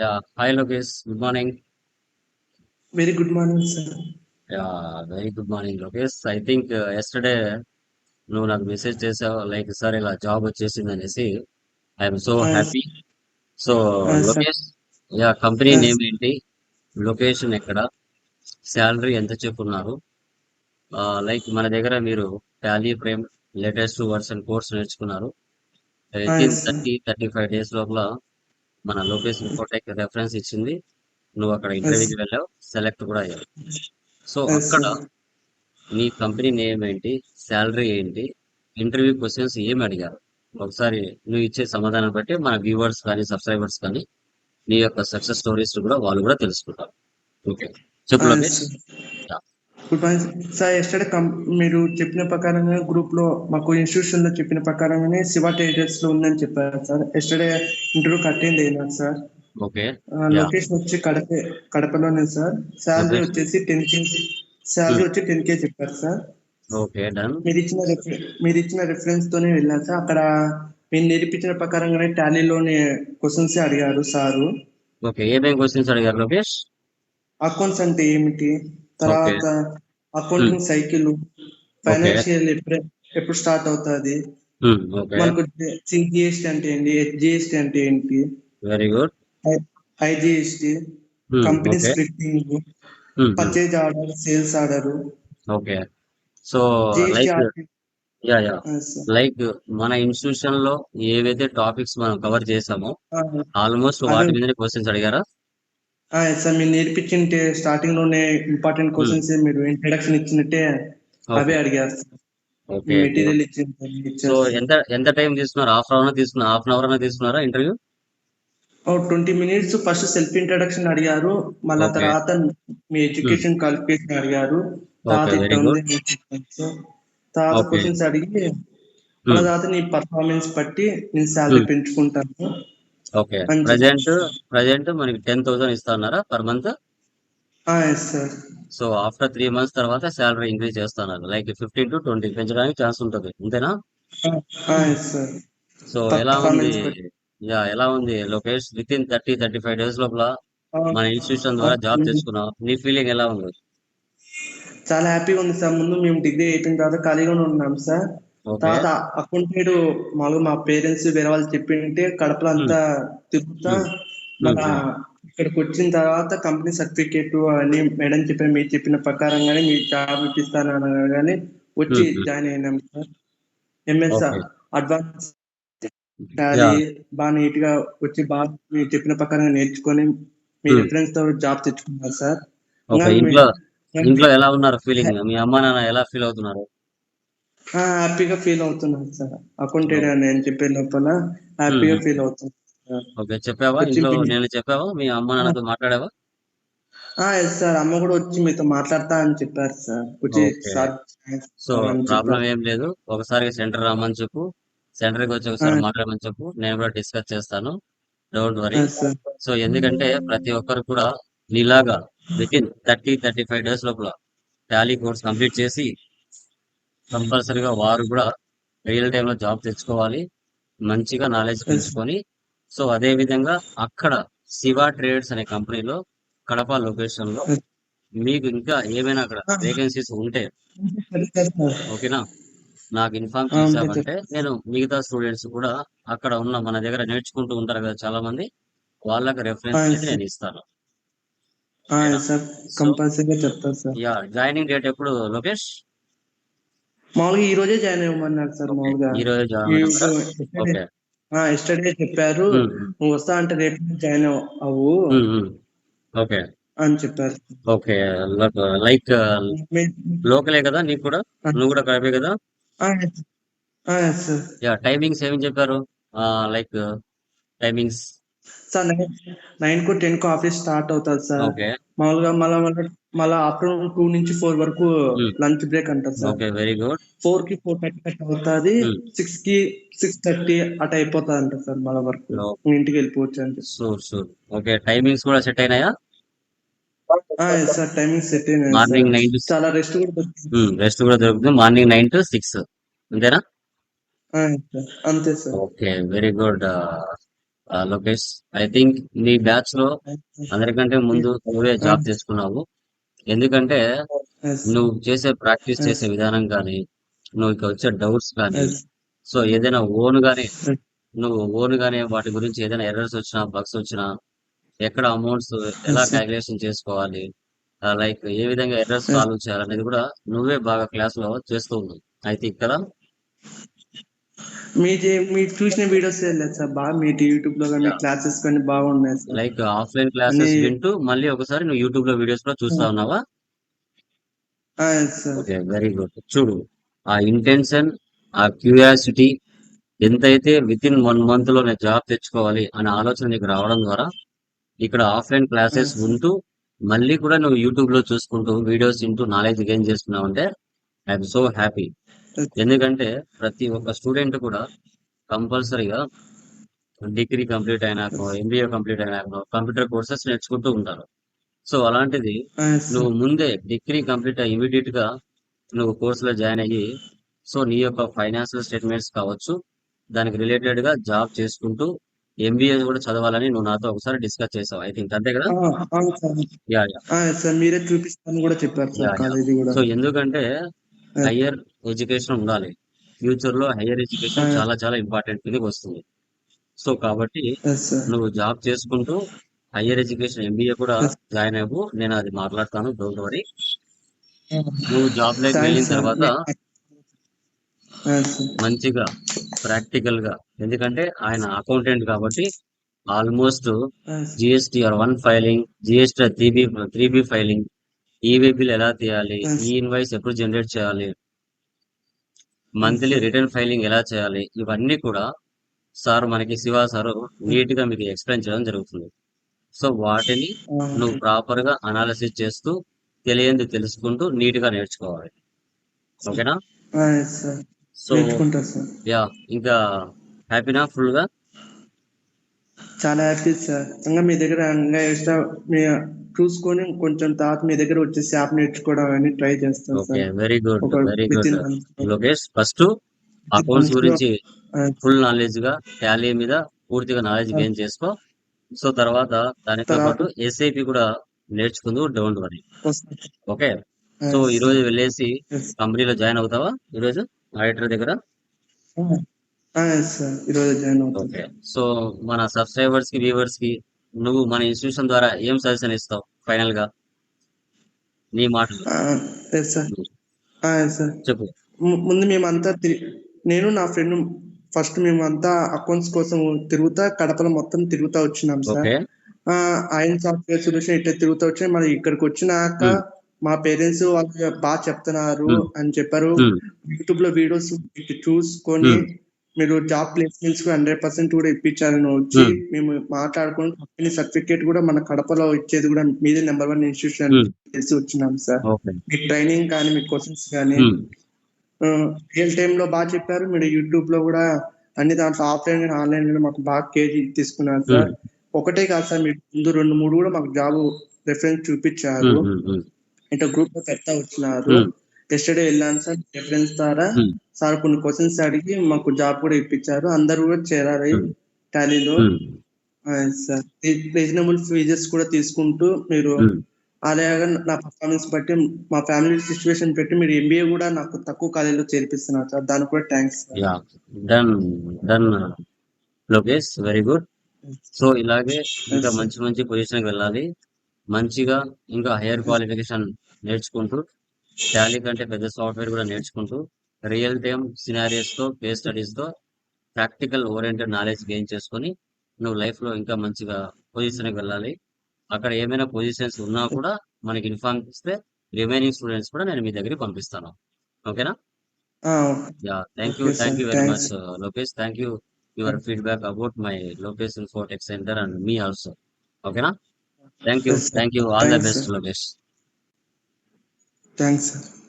Yeah. Hi, Lokesh. Good morning. Very good morning, sir. Yeah, very good morning, Lokesh. I think uh, yesterday నువ్వు నాకు message చేసావు like sir ఇలా job వచ్చేసింది అనేసి I'm so Uh, happy so uh. Lokesh yeah company Uh, name ఏంటి location ఎక్కడ salary ఎంత చెప్పున్నారు లైక్ మన దగ్గర మీరు Tally prime latest version course నేర్చుకున్నారు uh. Thirty thirty five days లోపల మన లోకేష్ ఇన్ఫోటెక్ రెఫరెన్స్ ఇచ్చింది. నువ్వు అక్కడ ఇంటర్వ్యూకి వెళ్ళావు సెలెక్ట్ కూడా అయ్యావు. సో అక్కడ. నీ కంపెనీ నేమ్ ఏంటి శాలరీ ఏంటి ఇంటర్వ్యూ క్వశ్చన్స్ ఏమి అడిగారు? ఒకసారి నువ్వు ఇచ్చే సమాధానం బట్టి మన వ్యూవర్స్ కానీ సబ్స్క్రైబర్స్ కానీ నీ యొక్క సక్సెస్ స్టోరీస్ కూడా వాళ్ళు కూడా తెలుసుకుంటారు. ఓకే చెప్పు Lokesh. Good morning. Sir yesterday మీరు చెప్పిన ప్రకారంగా గ్రూప్లో మాకు ఇన్స్టిట్యూషన్లో చెప్పిన ప్రకారంగానే శివ ట్రేడర్స్లో ఉందని చెప్పారు సార్. ఎస్టర్డే ఇంటర్వ్యూకి అటెండ్ అయినారు సార్. ఓకే. లొకేషన్ వచ్చి కడప కడపలోనే సార్. శాలరీ వచ్చేసి టెన్ కే శాలరీ వచ్చి టెన్ కే చెప్పారు సార్. Okay done. మీరు ఇచ్చిన రెఫరెన్స్ మీరు ఇచ్చిన రెఫరెన్స్ తోనే వెళ్ళాను సార్. అక్కడ మీరు నేర్పించిన ప్రకారంగానే టాలీలోని క్వశ్చన్స్ అడిగారు సారు. ఓకే ఏమేం క్వశ్చన్స్ అడిగారు లోకేష్? అకౌంట్స్ అంటే ఏమిటి? తర్వాత అకౌంటింగ్ సైకిల్ ఫైనాన్షియల్ ఎప్పుడు స్టార్ట్ అవుతుంది? మనకు సిజిఎస్టీ అంటే ఏంటి? హెచ్జిఎస్టీ అంటే ఏంటి? Very good. IGST company okay. Splitting purchase order sales order. Okay. So like yeah yeah. Like మన ఇన్స్టిట్యూషన్లో ఏవైతే టాపిక్స్ మనం కవర్ చేసామో ఆల్మోస్ట్ వాటి మీద క్వశ్చన్స్ అడిగారా? సార్ మీరు నేర్పించింటే స్టార్టింగ్లోనే ఇంపార్టెంట్ క్వశ్చన్స్ మీరు ఇంట్రడక్షన్ ఇచ్చినట్టే అవే ఓకే మెటీరియల్ ఇచ్చింది సో ఎంత ఎంత టైం తీసుకున్నారు? హాఫ్ అవర్ తీసుకున్నారు హాఫ్ అన్ అవర్ తీసుకున్నారా interview twenty minutes first self introduction అడిగారు. మళ్ళా తర్వాత మీ ఎడ్యుకేషన్ క్వాలిఫికేషన్ అడిగారు. తర్వాత క్వశ్చన్స్ అడిగి మళ్ళా తర్వాత నీ పర్ఫార్మెన్స్ బట్టి నేను శాలరీ పెంచుకుంటాను. ఓకే. ప్రజెంట్ చెప్పారు ప్రజెంట్ మనకి టెన్ థౌసండ్ ఇస్తున్నారా per month? Sir. So after three months తర్వాత శాలరీ ఇంక్రీజ్ చేస్తున్నారు. లైక్ ఫిఫ్టీన్ టు ట్వంటీ పెంచడానికి ఛాన్స్ ఉంటుంది. అంతేనా? సో ఎలా ఉంది? యా ఎలా ఉంది? Lokesh within thirty thirty five days లోపల మన ఇన్స్టిట్యూషన్ ద్వారా జాబ్ తెచ్చుకున్నావు? నీ ఫీలింగ్ ఎలా ఉంది? చాలా హ్యాపీగా ఉంది సార్. ముందు మేము డిగ్రీ అయిపోయిన తర్వాత ఖాళీగానే ఉన్నాం సార్. తర్వాత అకౌంటెంట్ మామూలుగా మా పేరెంట్స్ వేరే వాళ్ళు చెప్పింటే కడపలో అంతా తిరుగుతా. ఇక్కడికి వచ్చిన తర్వాత కంపెనీ సర్టిఫికేట్ అని మేడం చెప్పిన మీరు చెప్పిన ప్రకారంగానే మీరు జాబ్ ఇప్పిస్తాను అనగానే వచ్చి జాయిన్ అయినాం సార్. ఎంఎస్ అడ్వాన్స్ బాగా నీట్గా వచ్చి బాగా మీరు చెప్పిన ప్రకారంగా నేర్చుకొని మీ రిఫరెన్స్తో జాబ్ తెచ్చుకున్నారు సార్. ఇంట్లో ఎలా ఉన్నారు ఫీలింగ్? మీ అమ్మ నాన్న ఎలా ఫీల్ అవుతున్నారు? హ్యాపీగా ఫీల్ అవుతున్నాను సార్. అకౌంటెంట్ అని నేను చెప్పే లోపల హ్యాపీగా. ఫీల్ అవుతున్నాను. ఓకే చెప్పావా? ఇంట్లో నేను చెప్పావా? మీ అమ్మ నాన్నతో మాట్లాడావా? ఆ, ఎస్ సార్. అమ్మ కూడా వచ్చి మీతో మాట్లాడతా అని చెప్పారు సార్. వచ్చి సార్ సో ప్రాబ్లం ఏం లేదు. ఒకసారి సెంటర్ రమ్మని చెప్పు. సెంటర్కి వచ్చి ఒకసారి మాట్లాడమని చెప్పు. నేను కూడా డిస్కస్ చేస్తాను. డోంట్ వరీ సో ఎందుకంటే ప్రతి ఒక్కరు కూడా నీలాగా within thirty thirty five days లోపల టాలీ కోర్స్ కంప్లీట్ చేసి కంపల్సరీగా వారు కూడా రియల్ టైంలో జాబ్ తెచ్చుకోవాలి మంచిగా నాలెడ్జ్ పెంచుకొని. సో అదే విధంగా అక్కడ శివ ట్రేడ్స్ అనే కంపెనీలో కడప లొకేషన్లో. మీకు ఇంకా ఏమైనా అక్కడ వేకెన్సీస్ ఉంటే. సరే సార్ ఓకేనా నాకు ఇన్ఫార్మ్ ఉంటే చేశామంటే చెప్పండి. నేను మిగతా స్టూడెంట్స్ కూడా అక్కడ ఉన్న మన దగ్గర నేర్చుకుంటూ ఉంటారు కదా చాలా మంది వాళ్ళకి రెఫరెన్స్ సార్ నేను ఇస్తాను. యా జాయినింగ్ డేట్ ఎప్పుడు లోకేష్? మామూలుగా ఈ రోజే జాయిన్ అవ్వమన్నారు సార్ మామూలుగా. ఈ రోజు జాయిన్ ఎస్టర్డే చెప్పారు. నువ్వు వస్తా అంటే రేపు జాయిన్ అవ్వు. ఓకే. అని చెప్పారు. ఓకే. లైక్ మీ- లోకలే కదా నీకు కూడా? నువ్వు కూడా కడపే కదా? ఆ, ఎస్ ఆ, ఎస్ సార్ యా టైమింగ్స్ ఏమని చెప్పారు? Like timings. సార్ నైన్ నైన్కు టెన్కు ఆఫీస్ స్టార్ట్ అవుతుంది సార్. ఓకే. మామూలుగా మళ్ళా మళ్ళీ మళ్ళా ఆఫ్టర్నూన్ టూ నుంచి ఫోర్ వరకు లంచ్ బ్రేక్ అంటారు సార్. Okay very good. ఫోర్కి ఫోర్ థర్టీ అట్లా అవుతుంది సిక్స్కి సిక్స్ థర్టీ అట్లా అయిపోతుంది అంట సార్ మళ్ళా వరకు. ఇంటికి వెళ్ళిపోవచ్చు చెప్పి. Sure sure. ఓకే టైమింగ్స్ కూడా సెట్ అయినాయా? సార్ టైమింగ్ సెట్ అయినాయి సార్. మార్నింగ్ నైన్ చాలా రెస్ట్ కూడా దొరుకుతుంది. రెస్ట్ కూడా దొరుకుతుంది. Morning nine to six. అంతేనా? సార్. అంతే sir okay very good. Lokesh I think నీ బ్యాచ్లో అందరికంటే ముందు నువ్వే జాబ్ తెచ్చుకున్నావు ఎందుకంటే. నువ్వు చేసే ప్రాక్టీస్. చేసే విధానం కానీ నువ్వు ఇక్కడ వచ్చే డౌట్స్ కానీ. సో ఏదైనా ఓన్ గానే. నువ్వు ఓన్ గానే వాటి గురించి ఏదైనా ఎర్రర్స్ వచ్చినా బగ్స్ వచ్చినా ఎక్కడ అమౌంట్స్ ఎలా. క్యాలిక్యులేషన్ చేసుకోవాలి లైక్ ఏ విధంగా ఎర్రర్స్. సాల్వ్ చేయాలనేది కూడా నువ్వే బాగా క్లాస్లో చేస్తూ ఉన్నావు థింక్ కదా మీ మీరు చూసిన వీడియోస్ లేదు సార్ బాగా మీ యూట్యూబ్లో కానీ. క్లాసెస్ కానీ బాగున్నాయి సార్ లైక్ ఆఫ్లైన్ క్లాసెస్ వింటూ మళ్ళీ ఒకసారి నువ్వు యూట్యూబ్లో వీడియోస్ కూడా చూస్తా ఉన్నావా సార్ ఓకే వెరీ గుడ్ చూడు ఆ ఇంటెన్షన్ ఆ క్యూరియాసిటీ ఎంతైతే విత్ ఇన్ వన్ మంత్లో నేను జాబ్ తెచ్చుకోవాలి అనే ఆలోచన నీకు రావడం ద్వారా ఇక్కడ ఆఫ్లైన్ క్లాసెస్ Yes. ఉంటూ మళ్ళీ కూడా నువ్వు యూట్యూబ్లో చూసుకుంటూ వీడియోస్ వింటూ నాలెడ్జ్ గెయిన్ చేసుకున్నావు అంటే ఐఎమ్ సో హ్యాపీ. ఎందుకంటే ప్రతి ఒక్క స్టూడెంట్ కూడా కంపల్సరీగా డిగ్రీ కంప్లీట్ అయినాక ఎంబీఏ కంప్లీట్ అయినాక కంప్యూటర్ కోర్సెస్ నేర్చుకుంటూ ఉంటారు. సో అలాంటిది నువ్వు ముందే డిగ్రీ కంప్లీట్ ఇమీడియట్గా నువ్వు కోర్సులో జాయిన్ అయ్యి సో నీ యొక్క ఫైనాన్షియల్ స్టేట్మెంట్స్ కావచ్చు దానికి రిలేటెడ్గా జాబ్ చేసుకుంటూ ఎంబీఏ కూడా చదవాలని నువ్వు నాతో ఒకసారి డిస్కస్ చేసావు. ఐ థింక్ అంతే కదా? Yeah yeah. మీరే చూపిస్తాను కూడా చెప్పారు సో ఎందుకంటే హయ్యర్ ఎడ్యుకేషన్ ఉండాలి ఫ్యూచర్లో హయ్యర్ ఎడ్యుకేషన్. చాలా చాలా ఇంపార్టెంట్ కిందకి వస్తుంది సో కాబట్టి నువ్వు జాబ్ చేసుకుంటూ హయ్యర్ ఎడ్యుకేషన్ ఎంబీఏ కూడా. జాయిన్ అవ్వు నేను అది మాట్లాడతాను డోంట్ వరీ నువ్వు జాబ్లోకి Thanks, వెళ్ళిన. తర్వాత. మంచిగా ప్రాక్టికల్గా ఎందుకంటే ఆయన అకౌంటెంట్ కాబట్టి almost Yes. GSTR one filing GSTR three B three B filing e way bill ఎలా తీయాలి. ఈ ఇన్వాయిస్ ఎప్పుడు జనరేట్ చేయాలి మంత్లీ రిటర్న్ ఫైలింగ్ ఎలా చేయాలి? ఇవన్నీ కూడా సార్ మనకి శివ సార్ నీట్గా మీకు ఎక్స్ప్లెయిన్ చేయడం జరుగుతుంది. సో వాటిని Ah, నువ్వు ప్రాపర్గా అనాలిసిస్ చేస్తూ తెలియంది తెలుసుకుంటూ నీట్గా నేర్చుకోవాలి. ఓకేనా. సో యా ఇంకా హ్యాపీనా ఫుల్గా చాలా హ్యాపీ సార్ ఇంకా మీ దగ్గర ఇంకా ఎక్స్ట్రా మీ చూసుకొని కొంచెం తర్వాత మీ దగ్గర వచ్చేసి యాప్ నేర్చుకోవడం అని ట్రై చేస్తాను okay very good very good Lokesh first accounts గురించి ఫుల్ నాలెడ్జ్గా టాలీ మీద పూర్తిగా నాలెడ్జ్ గెయిన్ చేసుకో. సో తర్వాత దానితో పాటు ఎస్ఐపి కూడా నేర్చుకుందు డోంట్ వరీ ఓకే సో ఈ రోజు వెళ్ళేసి. కంపెనీలో జాయిన్ అవుతావా? ఈ రోజు ఆడిటర్ దగ్గర? సార్ ఈరోజు జాయిన్ అవుతాను. ఓకే. సో మన సబ్స్క్రైబర్స్కి వ్యూవర్స్కి నువ్వు మన ఇన్స్టిట్యూషన్ ద్వారా ఏం సజెషన్ ఇస్తావు ఫైనల్గా? నీ మాటలు ఎస్ సార్ సార్ చెప్పు. ముందు మేమంతా నేను నా ఫ్రెండ్ ఫస్ట్ మేమంతా అకౌంట్స్ కోసం తిరుగుతా కడపలో మొత్తం తిరుగుతా వచ్చినాం సార్ ఆయన సాఫ్ట్వేర్ సొల్యూషన్ ఇట్లా తిరుగుతూ వచ్చి మరి ఇక్కడికి వచ్చినాక. మా పేరెంట్స్ వాళ్ళు బాగా చెప్తున్నారు. అని చెప్పారు. యూట్యూబ్లో వీడియోస్ చూసుకొని. మీరు జాబ్ ప్లేస్మెంట్స్ హండ్రెడ్ పర్సెంట్ కూడా ఇప్పించాలని వచ్చి Hmm. మేము మాట్లాడుకొని కంపెనీ సర్టిఫికేట్ కూడా మన కడపలో ఇచ్చేది కూడా మీదే నెంబర్ వన్ ఇన్స్టిట్యూషన్ Hmm. తెలిసి వచ్చినాం సార్. మీ ట్రైనింగ్ కానీ మీ క్వశ్చన్స్ కానీ. రియల్ టైమ్లో బాగా చెప్పారు. మీరు యూట్యూబ్లో కూడా అన్ని దాంట్లో ఆఫ్లైన్ కానీ ఆన్లైన్ కానీ మాకు బాగా కేజీ తీసుకున్నారు సార్. ఒకటే కాదు సార్ మీరు ముందు రెండు మూడు కూడా మాకు జాబ్ రెఫరెన్స్ చూపించారు. ఇట్లా గ్రూప్లో పెడతా వచ్చినారు. ఎస్టర్డే వెళ్ళాను సార్ రెఫరెన్స్ ద్వారా. సార్ కొన్ని క్వశ్చన్స్ అడిగి మాకు జాబ్ కూడా ఇప్పించారు. అందరు కూడా చేరారు టాలీలో సార్. రీజనబుల్ ఫీజెస్ కూడా తీసుకుంటూ మీరు అలాగే నా పర్ఫార్మెన్స్ బట్టి మా ఫ్యామిలీ సిచ్యువేషన్ పెట్టి మీరు ఎంబీఏ కూడా నాకు తక్కువ కాలేజీలో చేర్పిస్తున్నారు సార్. దానికి కూడా thanks done done Lokesh very good so ఇలాగే ఇంకా. మంచి మంచి పొజిషన్ వెళ్ళాలి. మంచిగా ఇంకా హైయర్ క్వాలిఫికేషన్ నేర్చుకుంటూ టాలీ కంటే పెద్ద సాఫ్ట్వేర్ కూడా నేర్చుకుంటూ రియల్ టైమ్ సినారియస్తో కేస్ స్టడీస్తో ప్రాక్టికల్ ఓరియంటెడ్ నాలెడ్జ్ గెయిన్ చేసుకొని నువ్వు లైఫ్లో ఇంకా మంచిగా పొజిషన్కి వెళ్ళాలి అక్కడ ఏమైనా పొజిషన్స్ ఉన్నా కూడా మనకి ఇన్ఫార్మ్ ఇస్తే రిమైనింగ్ స్టూడెంట్స్ కూడా నేను మీ దగ్గరికి పంపిస్తాను ఓకేనా Yeah, thank you, Okay, thank sir. you very Thanks. much, uh, Lokesh. Thank you your feedback about my Lokesh Info Tech Center and me also. Okay, na? Thank Thanks, sir.